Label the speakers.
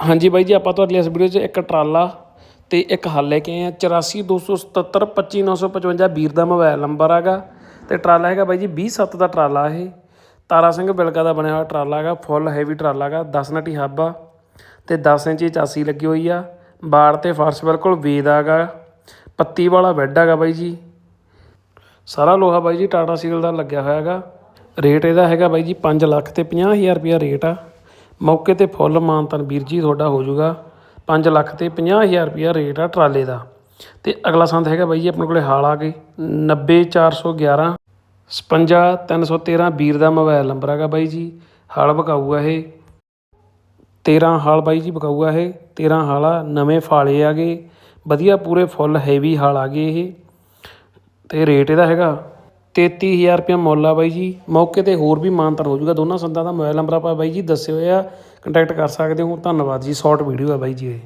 Speaker 1: ਹਾਂਜੀ ਬਾਈ ਜੀ, ਆਪਾਂ ਤੁਹਾਡੇ ਲਈ ਇਸ ਵੀਡੀਓ 'ਚ ਇੱਕ ਟਰਾਲਾ ਅਤੇ ਇੱਕ ਹੱਲ ਲੈ ਕੇ ਆਏ ਆ 842772 25955 ਵੀਰ ਦਾ ਮੋਬਾਈਲ ਨੰਬਰ ਹੈਗਾ ਅਤੇ ਟਰਾਲਾ ਹੈਗਾ ਬਾਈ ਜੀ 27 ਦਾ ਟਰਾਲਾ ਇਹ। ਤਾਰਾ ਸਿੰਘ ਬਿਲਕਾ ਦਾ ਬਣਿਆ ਹੋਇਆ ਟਰਾਲਾ ਹੈਗਾ, ਫੁੱਲ ਹੈਵੀ ਟਰਾਲਾ ਹੈਗਾ 10 ਨਟੀ ਹੱਬ ਆ ਤੇ 10 ਇੰਚੀ ਚਾਸੀ ਲੱਗੀ ਹੋਈ ਆ। ਬਾੜ ਤੇ ਫਰਸ਼ ਬਿਲਕੁਲ ਵੇਦ ਹੈਗਾ, ਪੱਤੀ ਵਾਲਾ ਬੈੱਡ ਹੈਗਾ ਬਾਈ ਜੀ। ਸਾਰਾ ਲੋਹਾ ਬਾਈ ਜੀ, ਟਾਟਾ ਸੀਲ ਦਾ ਲੱਗਿਆ ਹੋਇਆ ਹੈਗਾ। ਰੇਟ ਇਹਦਾ ਹੈਗਾ ਬਾਈ ਜੀ 5 ਲੱਖ ਤੇ 50000 ਰੁਪਿਆ ਰੇਟ ਆ। ਮੌਕੇ ਤੇ ਫੁੱਲ ਮਾਨਤਨ ਵੀਰ ਜੀ, ਤੁਹਾਡਾ ਹੋ ਜਾਊਗਾ 5 ਲੱਖ ਤੇ 50000 ਰੁਪਇਆ ਰੇਟ ਆ ਟਰਾਲੇ ਦਾ। ਤੇ ਅਗਲਾ ਸੰਦ ਹੈਗਾ ਬਾਈ ਜੀ, ਆਪਣੇ ਕੋਲੇ ਹਾਲ ਆ ਗਏ। 90411 55313 ਵੀਰ ਦਾ ਮੋਬਾਈਲ ਨੰਬਰ ਹੈਗਾ ਬਾਈ ਜੀ। ਹਾਲ ਬਕਾਊ ਇਹ। 13 ਹਾਲ ਬਾਈ ਜੀ ਬਕਾਊ ਇਹ। 13 ਹਾਲ ਆ ਨਵੇਂ ਫਾਲੇ ਆ ਗਏ। ਵਧੀਆ ਪੂਰੇ ਫੁੱਲ ਹੈਵੀ ਹਾਲ ਆ ਗਏ ਇਹ। ਤੇ ਰੇਟ ਇਹਦਾ ਹੈਗਾ ਤੇਤੀ ਹਜ਼ਾਰ ਰੁਪਇਆ ਮੁੱਲ ਆ ਬਾਈ ਜੀ। ਮੌਕੇ ਤੇ ਹੋਰ ਵੀ ਮਾਨਤਨ ਹੋ ਜਾਊਗਾ। ਦੋਨਾਂ ਸੰਦਾਂ ਦਾ ਮੋਬਾਇਲ ਨੰਬਰ ਆਪਾਂ ਬਾਈ ਜੀ ਦੱਸੇ ਹੋਏ ਆ। ਕੰਟੈਕਟ ਕਰ ਸਕਦੇ ਹੋ। ਧੰਨਵਾਦ ਜੀ। ਸ਼ੋਰਟ ਵੀਡੀਓ ਆ ਬਾਈ ਜੀ ਇਹ।